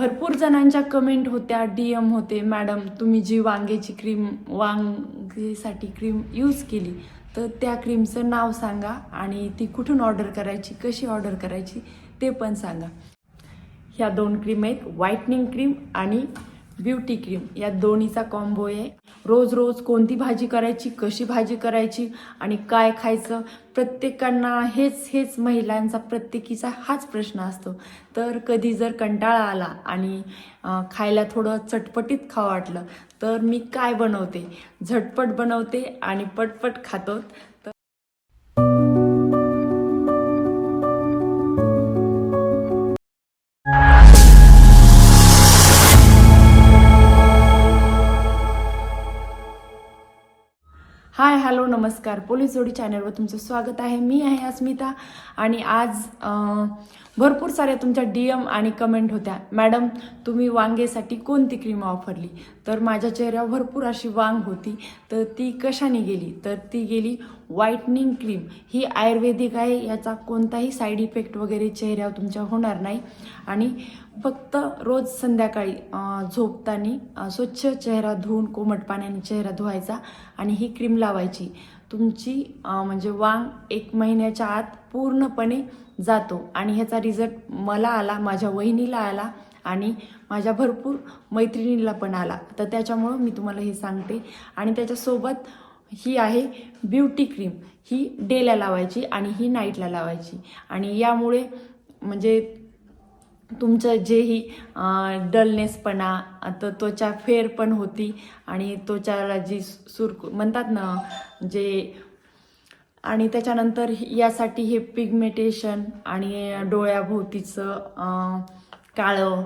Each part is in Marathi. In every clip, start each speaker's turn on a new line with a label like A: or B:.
A: भरपूर जणांच्या कमेंट होत्या डी एम होते मॅडम तुम्ही जी वांग्याची क्रीम वांगेसाठी क्रीम यूज केली तर त्या क्रीमचं नाव सांगा आणि ती कुठून ऑर्डर करायची कशी ऑर्डर करायची ते पण सांगा. ह्या दोन क्रीम आहेत व्हाईटनिंग क्रीम आणि ब्युटी क्रीम. या दोन्हीचा कॉम्बो आहे. रोज रोज कोणती भाजी करायची कशी भाजी करायची आणि काय खायचं प्रत्येकांना हेच हेच महिलांचा प्रत्येकीचा हाच प्रश्न असतो. तर कधी जर कंटाळा आला आणि खायला थोडं चटपटीत खावं वाटलं तर मी काय बनवते? झटपट बनवते आणि पटपट खातो. नमस्कार. पोलीस जोडी चॅनलवर तुमचं स्वागत आहे. मी आहे अस्मिता आणि आज भरपूर साऱ्या तुमच्या डी एम आणि कमेंट होत्या. मॅडम तुम्ही वांगेसाठी कोणती क्रीम वापरली? तर माझ्या चेहऱ्यावर भरपूर अशी वांग होती. तर ती कशाने गेली? तर ती गेली व्हाईटनिंग क्रीम ही आयुर्वेदिक आहे याचा कोणताही साईड इफेक्ट वगैरे चेहऱ्यावर तुमच्या होणार नाही. आणि फक्त रोज संध्याकाळी झोपताना स्वच्छ चेहरा धुवून कोमट पाण्याने चेहरा धुवायचा आणि ही क्रीम लावायची. तुमची म्हणजे वांग एक महिन्याच्या आत पूर्णपणे जातो. आणि ह्याचा रिझल्ट मला आला माझ्या वहिनीला आला आणि माझ्या भरपूर मैत्रिणीला पण आला. तर त्याच्यामुळं मी तुम्हाला हे सांगते. आणि त्याच्यासोबत ही आहे ब्युटी क्रीम ही डेला लावायची आणि ही नाईटला लावायची. आणि यामुळे म्हणजे तुमचं जेही डलनेसपणा तर त्वचा फेर पण होती आणि त्वचाला जी सुर म्हणतात ना जे आणि त्याच्यानंतर यासाठी हे पिगमेटेशन आणि डोळ्याभोवतीचं काळं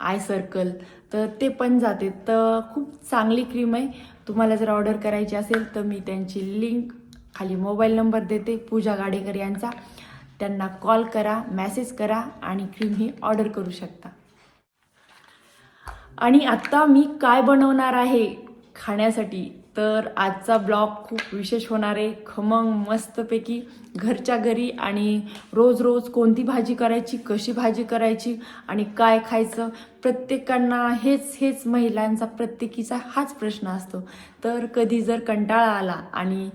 A: आय सर्कल तर ते पण जाते. तर खूप चांगली क्रीम आहे. तुम्हाला जर ऑर्डर करायची असेल तर मी त्यांची लिंक खाली मोबाईल नंबर देते. पूजा गाडेकर यांचा. त्यांना कॉल करा मॅसेज करा आणि क्रीम ही ऑर्डर करू शकता. आणि आत्ता मी काय बनवणार आहे खाण्यासाठी? तर आजचा ब्लॉग खूप विशेष होणार आहे. खमंग मस्तपैकी घरच्या घरी आणि रोज रोज कोणती भाजी करायची कशी भाजी करायची आणि काय खायचं प्रत्येकांना हेच हेच महिलांचा प्रत्येकीचा हाच प्रश्न असतो. तर कधी जर कंटाळा आला आणि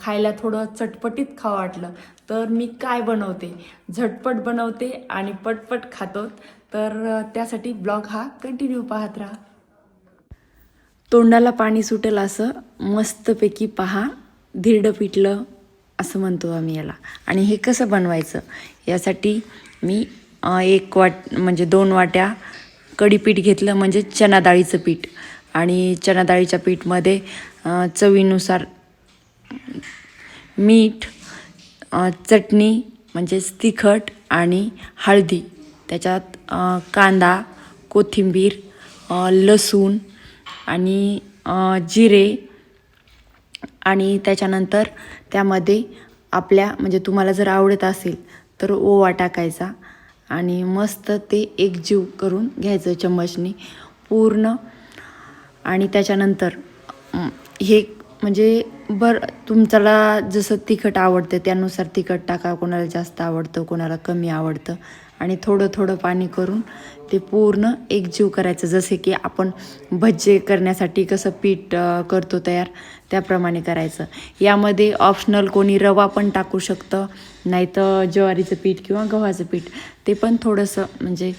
A: खायला थोडं चटपटीत खावं वाटलं तर मी काय बनवते? झटपट बनवते आणि पटपट खातो. तर त्यासाठी ब्लॉग हा कंटिन्यू पाहत राहा. तोंडाला पाणी सुटेल असं मस्तपैकी पहा. धिरडं पिठलं असं म्हणतो आम्ही याला. आणि हे कसं बनवायचं? यासाठी मी एक वाट म्हणजे दोन वाट्या कढीपीठ घेतलं म्हणजे चना डाळीचं पीठ. आणि चना डाळीच्या पीठमध्ये चवीनुसार मीठ चटणी म्हणजेच तिखट आणि हळदी. त्याच्यात कांदा कोथिंबीर लसूण आणि जिरे आणि त्याच्यानंतर त्यामध्ये आपल्या म्हणजे तुम्हाला जर आवडत असेल तर ओवा टाकायचा आणि मस्त ते एकजीव करून घ्यायचं चम्मचने पूर्ण. आणि त्याच्यानंतर हे म्हणजे बर तुमच्याला जसं तिखट आवडतं त्यानुसार तिखट टाका कोणाला जास्त आवडतं कोणाला कमी आवडतं. आणि थोडं थोडं पाणी करून ते पूर्ण एकजीव करायचं. जसे की आपण भज्जे करण्यासाठी कसं पीठ करतो तयार त्याप्रमाणे करायचं. यामध्ये ऑप्शनल कोणी रवा पण टाकू शकतं नाही तर ज्वारीचं पीठ किंवा गव्हाचं पीठ. ते पण थोडंसं म्हणजे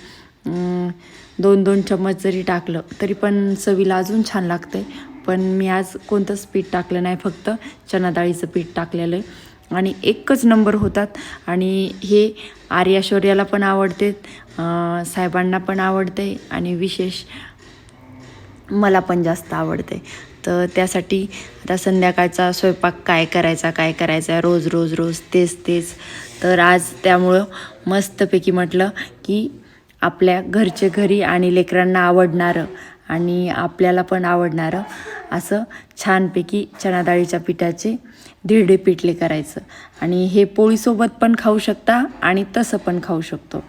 A: दोन दोन चम्मच जरी टाकलं तरी पण चवीला अजून छान लागते पण मी आज कोणतंच पीठ टाकलं नाही फक्त चना डाळीचं पीठ टाकलेलं आहे. आणि एकच नंबर होतात. आणि हे आर्याशौर्याला पण आवडते साहेबांना पण आवडते आणि विशेष मला पण जास्त आवडते. तर त्यासाठी आता संध्याकाळचा स्वयंपाक काय करायचा काय करायचा रोज रोज रोज तेच तेच. तर आज त्यामुळं मस्तपैकी म्हटलं की आपल्या घरचे घरी आणि लेकरांना आवडणारं आणि आपल्याला पण आवडणारं असं छानपैकी चणाडाळीच्या पिठाचे धिरडे पिठले करायचं. आणि हे पोळीसोबत पण खाऊ शकता आणि तसं पण खाऊ शकतो.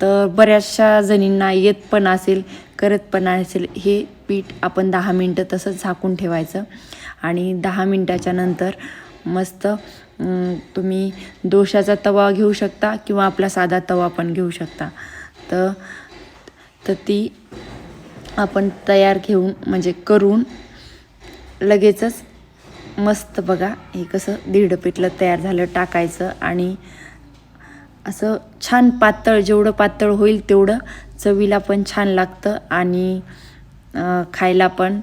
A: तर बऱ्याचशा जणींना येत पण असेल करत पण असेल हे पीठ आपण दहा मिनटं तसंच झाकून ठेवायचं. आणि दहा मिनटाच्या नंतर मस्त तुम्ही दोशाचा तवा घेऊ शकता किंवा आपला साधा तवा पण घेऊ शकता. तर तर ती आपण तयार घेऊन म्हणजे करून लगेचच मस्त बघा हे कसं दीड पिठलं तयार झालं टाकायचं आणि असं छान पातळ जेवढं पातळ होईल तेवढं चवीला पण छान लागतं आणि खायला पण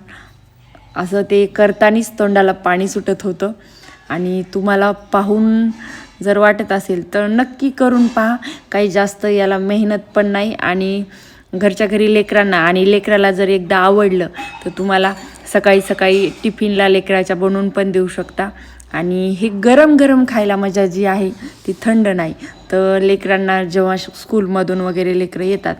A: असं ते करतानीच तोंडाला पाणी सुटत होतं. आणि तुम्हाला पाहून जर वाटत असेल तर नक्की करून पहा काही जास्त याला मेहनत पण नाही आणि घरच्या घरी लेकरांना आणि लेकराला जर एकदा आवडलं तर तुम्हाला सकाळी सकाळी टिफिनला लेकराच्या बनवून पण देऊ शकता. आणि हे गरम गरम खायला मजा जी आहे ती थंड नाही. तर लेकरांना जेव्हा स्कूलमधून वगैरे लेकरं येतात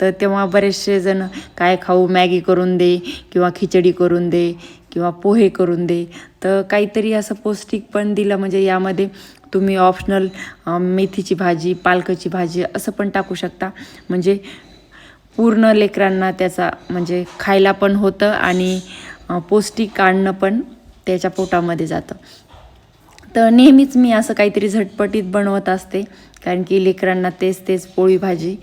A: तर तेव्हा बरेचसे जण काय खाऊ मॅगी करून दे किंवा खिचडी करून दे किंवा पोहे करून दे. तर काहीतरी असं पौष्टिक पण दिलं म्हणजे यामध्ये तुम्ही ऑप्शनल मेथीची भाजी पालकाची भाजी असं पण टाकू शकता. म्हणजे पूर्ण लेकरांना त्याचा म्हणजे खायला पण होतं आणि पौष्टिक आणणं पण त्याच्या पोटामध्ये जातं. तर नेहमीच मी असं काहीतरी झटपटीत बनवत असते कारण की लेकरांना तेच तेच पोळी भाजी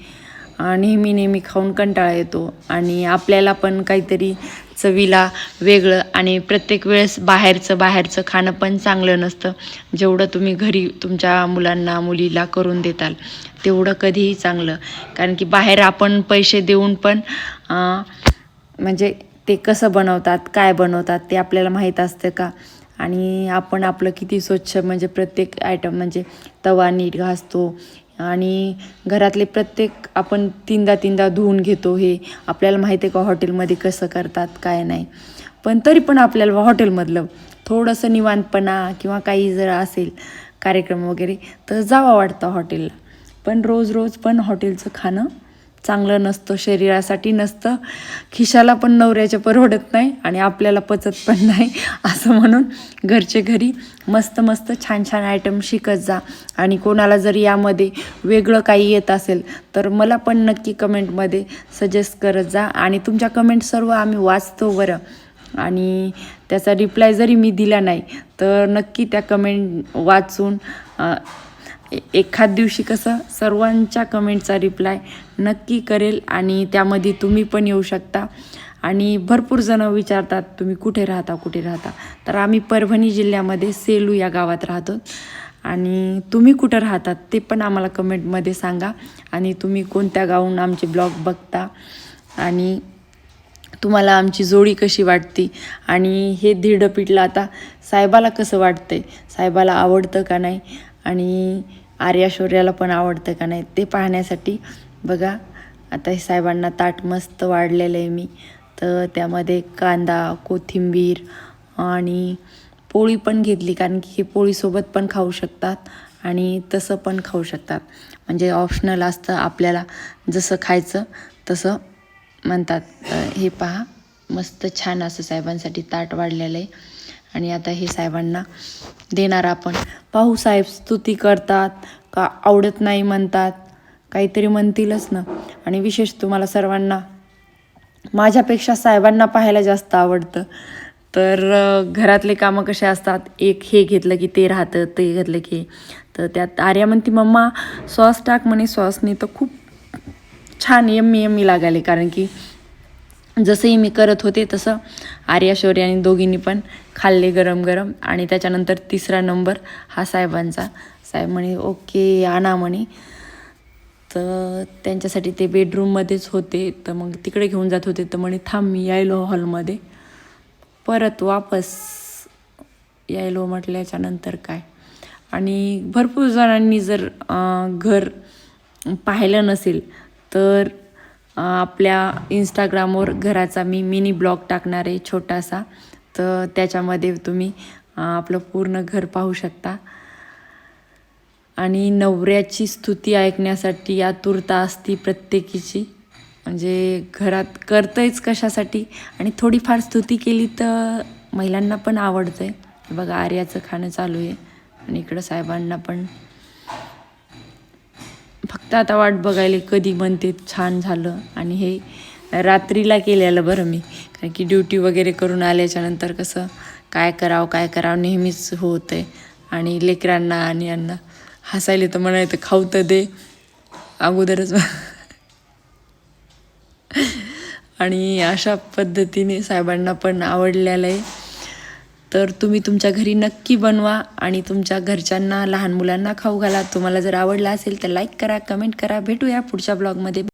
A: नेहमी नेहमी खाऊन कंटाळा येतो. आणि आपल्याला पण काहीतरी चवीला वेगळं आणि प्रत्येक वेळेस बाहेरचं बाहेरचं खाणं पण चांगलं नसतं. जेवढं तुम्ही घरी तुमच्या मुलांना मुलीला करून देताल तेवढं कधीही चांगलं. कारण की बाहेर आपण पैसे देऊन पण म्हणजे ते कसं बनवतात काय बनवतात ते आपल्याला माहीत असतं का? आणि आपण आपलं किती स्वच्छ म्हणजे प्रत्येक आयटम म्हणजे तवा नीट घासतो आणि घरातले प्रत्येक आपण तीनदा तीनदा धुवून घेतो हे आपल्याला माहिती आहे का हॉटेलमध्ये कसं करतात काय नाही. पण तरी पण आपल्याला हॉटेलमधलं थोडंसं निवांतपणा किंवा काही जर असेल कार्यक्रम वगैरे तर जावं वाटतं हॉटेलला. पण रोज रोज पण हॉटेलचं खाणं चांगलं नसतं शरीरासाठी नसतं. खिशाला पण नवऱ्याच्या परवडत नाही आणि आपल्याला पचत पण नाही असं म्हणून घरचे घरी मस्त मस्त छान छान आयटम शिकत जा. आणि कोणाला जर यामध्ये वेगळं काही येत असेल तर मला पण नक्की कमेंटमध्ये सजेस्ट करत जा. आणि तुमच्या कमेंट सर्व आम्ही वाचतो बरं. आणि त्याचा रिप्लाय जरी मी दिला नाही तर नक्की त्या कमेंट वाचून एखाद दिवशी कसं सर्वांच्या कमेंटचा रिप्लाय नक्की करेल आणि त्यामध्ये तुम्ही पण येऊ शकता. आणि भरपूर जणं विचारतात तुम्ही कुठे राहता कुठे राहता? तर आम्ही परभणी जिल्ह्यामध्ये सेलू या गावात राहतो. आणि तुम्ही कुठं राहतात ते पण आम्हाला कमेंटमध्ये सांगा आणि तुम्ही कोणत्या गावून आमचे ब्लॉग बघता आणि तुम्हाला आमची जोडी कशी वाटते. आणि हे धिरडं पिठलं आता साहेबाला कसं वाटतं आहे साहेबाला आवडतं का नाही. आणि आर्या शौर्याला पण आवडतं का नाही ते पाहण्यासाठी. बघा आता हे साहेबांना ताट मस्त वाढलेलं आहे मी. तर त्यामध्ये कांदा कोथिंबीर आणि पोळी पण घेतली कारण की हे पोळीसोबत पण खाऊ शकतात आणि तसं पण खाऊ शकतात. म्हणजे ऑप्शनल असतं आपल्याला जसं खायचं तसं म्हणतात. हे पहा मस्त छान असं साहेबांसाठी ताट वाढलेलं आहे. आणि आता हे साहेबांना देणार आपण. पाहू साहेब स्तुती करतात का? आवडत नाही म्हणतात. काहीतरी म्हणतीलच ना. आणि विशेष तुम्हाला सर्वांना माझ्यापेक्षा साहेबांना पाहायला जास्त आवडतं. तर घरातले कामं कसे असतात? एक हे घेतलं की ते राहतं ते घेतलं की. तर त्यात आर्या म्हणती मम्मा सॉस टाक. म्हणे सॉसनी तर खूप छान यम्मी यम्मी लागायले. कारण की जसंही मी करत होते तसं आर्या शौर्य आणि दोघींनी पण खाल्ले गरम गरम. आणि त्याच्यानंतर तिसरा नंबर हा साहेबांचा. साहेब म्हणे ओके आणा म्हणे. तर त्यांच्यासाठी ते बेडरूममध्येच होते. तर मग तिकडे घेऊन जात होते. तर म्हणे थांब मी यायलो हॉलमध्ये. परत वापस यायलो म्हटल्याच्यानंतर काय? आणि भरपूर जणांनी जर घर पाहिलं नसेल तर आपल्या इंस्टाग्रामवर घराचा मी मिनी ब्लॉग टाकणार आहे छोटासा. तर त्याच्यामध्ये तुम्ही आपलं पूर्ण घर पाहू शकता. आणि नवऱ्याची स्तुती ऐकण्यासाठी आतुरता असती प्रत्येकीची. म्हणजे घरात करतंयच कशासाठी. आणि थोडीफार स्तुती केली तर महिलांना पण आवडतं आहे बघा आर्याचं खाणं चालू आहे. आणि इकडं साहेबांना पण तर आता वाट बघायला कधी म्हणते छान झालं. आणि हे रात्रीला केलेलं बरं मी. कारण की ड्युटी वगैरे करून आल्याच्यानंतर कसं काय करावं काय करावं नेहमीच होतं आहे आणि लेकरांना आणि यांना हसायला तर म्हणायचं खाऊ तर दे. अगोदरच आणि अशा पद्धतीने साहेबांना पण आवडलेलं आहे. तर तुम्ही तुमच्या घरी नक्की बनवा आणि तुमच्या घरच्यांना लहान मुलांना खाऊ घाला. तुम्हाला जर आवडला असेल तर लाईक करा कमेंट करा. भेटूया पुढच्या ब्लॉगमध्ये